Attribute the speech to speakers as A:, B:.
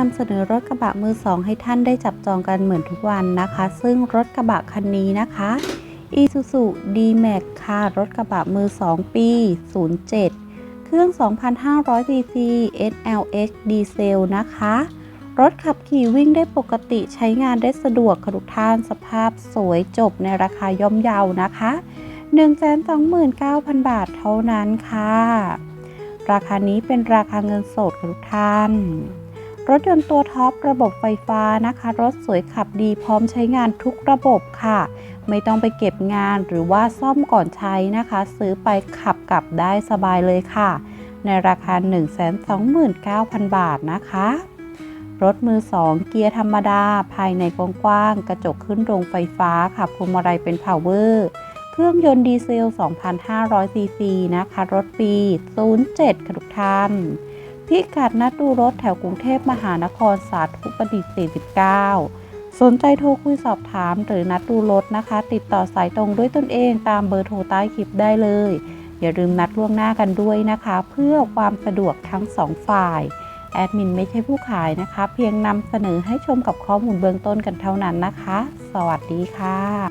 A: นำเสนอรถกระบะมือสองให้ท่านได้จับจองกันเหมือนทุกวันนะคะ ซึ่งรถกระบะคันนี้นะคะ Isuzu D-Max ค่ะรถกระบะมือ2ปี 07 เครื่อง 2,500 cc SLX ดีเซลนะคะ รถขับขี่วิ่งได้ปกติใช้งานได้สะดวกค่ะทุกท่านสภาพสวยจบในราคาย่อมเยานะคะ 129,000 บาทเท่านั้นค่ะราคานี้เป็นราคาเงินสดค่ะทุกท่าน รถยนต์ตัวท็อประบบไฟฟ้านะคะ รถสวยขับดีพร้อมใช้งานทุกระบบค่ะ ไม่ต้องไปเก็บงานหรือว่าซ่อมก่อนใช้นะคะ ซื้อไปขับกลับได้สบายเลยค่ะ ในราคา 129,000 บาทนะคะ รถมือ 2 เกียร์ธรรมดา ภายในกว้างๆกระจกขึ้นโรงไฟฟ้าค่ะพวงมาลัยเป็น power เครื่องยนต์ดีเซล 2,500ซีซีนะคะ รถปี 07ค่ะทุกท่าน พิกัดนัดดูรถแถวกรุงเทพมหานครสาธุประดิษฐ์ 49 สนใจโทรคุยสอบถามหรือนัดดูรถนะคะ ติดต่อสายตรงด้วยตนเองตามเบอร์โทรใต้คลิปได้เลย อย่าลืมนัดล่วงหน้ากันด้วยนะคะ เพื่อความสะดวกทั้งสองฝ่าย แอดมินไม่ใช่ผู้ขายนะคะ เพียงนำเสนอให้ชมกับข้อมูลเบื้องต้นกันเท่านั้นนะคะ สวัสดีค่ะ